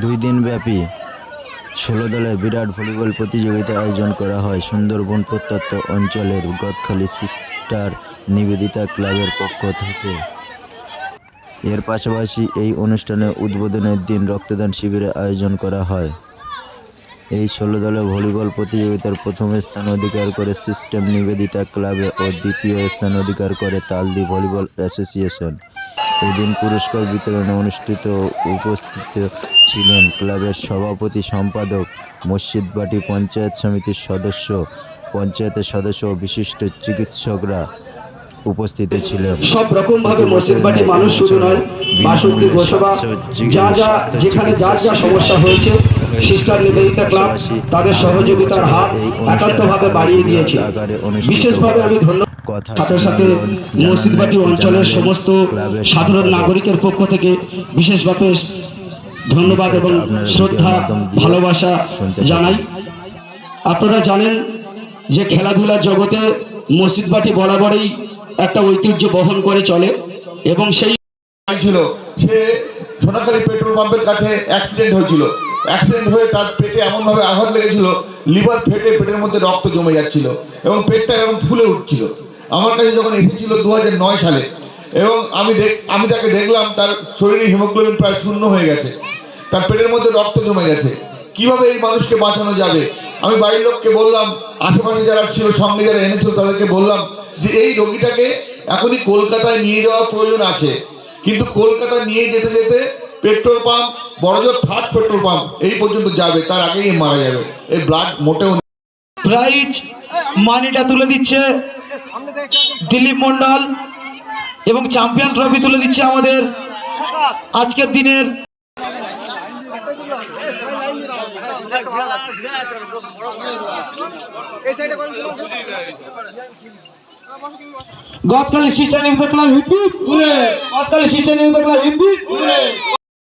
দুই দিন ব্যাপী ষোলো দলের বিরাট ভলিবল প্রতিযোগিতা আয়োজন করা হয়। সুন্দরবন প্রত্যন্ত অঞ্চলের গদখালি সিস্টার নিবেদিতা ক্লাবের পক্ষ থেকে। এর পাশাপাশি এই অনুষ্ঠানে উদ্বোধনের দিন রক্তদান শিবিরের আয়োজন করা হয়। এই ষোলো দলের ভলিবল প্রতিযোগিতার প্রথম স্থান অধিকার করে সিস্টেম নিবেদিতা ক্লাবে ও দ্বিতীয় স্থান অধিকার করে তালদি ভলিবল অ্যাসোসিয়েশন। এদিন পুরস্কার বিতরণে অনুষ্ঠিত উপস্থিত ছিলেন ক্লাবের সভাপতি সম্পাদক মসজিদবাটি পঞ্চায়েত সমিতির সদস্য পঞ্চায়েতের সদস্য ও বিশিষ্ট চিকিৎসকরা উপস্থিত ছিলেন। সব রকম ভাবে মসজিদ বাড়ির মানুষ শুধু নয় বাসন্তী গোসবা যা যা যেখানে যার যা সমস্যা হয়েছে সিস্টার নিবেদিতা ক্লাব তাদের সহযোগিতার হাত একান্তভাবে বাড়িয়ে দিয়েছে। বিশেষভাবে আমি ধন্যবাদ সাথে সাথে মসজিদবাটি অঞ্চলের সমস্ত সাধারণ নাগরিকের পক্ষ থেকে বিশেষভাবে ধন্যবাদ এবং শ্রদ্ধা ভালোবাসা জানাই। আপনারা জানেন যে খেলাধুলার জগতে মসজিদবাটি বরাবরই একটা ঐতিহ্য বহন করে চলে এবং সেই ছিল সে সোনাখালী পেট্রোল পাম্পের কাছে অ্যাক্সিডেন্ট হয়েছিল। অ্যাক্সিডেন্ট হয়ে তার পেটে এমনভাবে আঘাত লেগেছিল লিভার ফেটে পেটের মধ্যে রক্ত জমে যাচ্ছিল এবং পেটটা এরকম ফুলে উঠছিল। আমার কাছে যখন এসেছিল দু সালে, এবং আমি দেখ, আমি তাকে দেখলাম, তার শরীরে হিমোগ্লোবিন প্রায় শূন্য হয়ে গেছে। তার পেটের মধ্যে রক্ত জমে গেছে। কীভাবে এই মানুষকে বাঁচানো যাবে? আমি বাড়ির লোককে বললাম, আশেপাশে যারা ছিল, সঙ্গে যারা এনেছিল, তাদেরকে বললাম যে, এই রোগীটাকে এখনই কলকাতায় নিয়ে যাওয়ার প্রয়োজন আছে। কিন্তু কলকাতা নিয়ে যেতে যেতে পেট্রোল পাম্প বড়জোর থার্ড পেট্রোল পাম্প, এই পর্যন্ত যাবে। তার আগেই মারা যাবে। এই ব্লাড মোটেও প্রাইজ মানিটা তুলে দিচ্ছে। দিলীপ মন্ডল এবং চ্যাম্পিয়ন ট্রফি তুলে দিচ্ছে আমাদের আজকের দিনের গতকালে শিক্ষা নিয়ে দেখলাম হিপি। গতকালে শিক্ষা নিয়ে দেখলাম হিপি।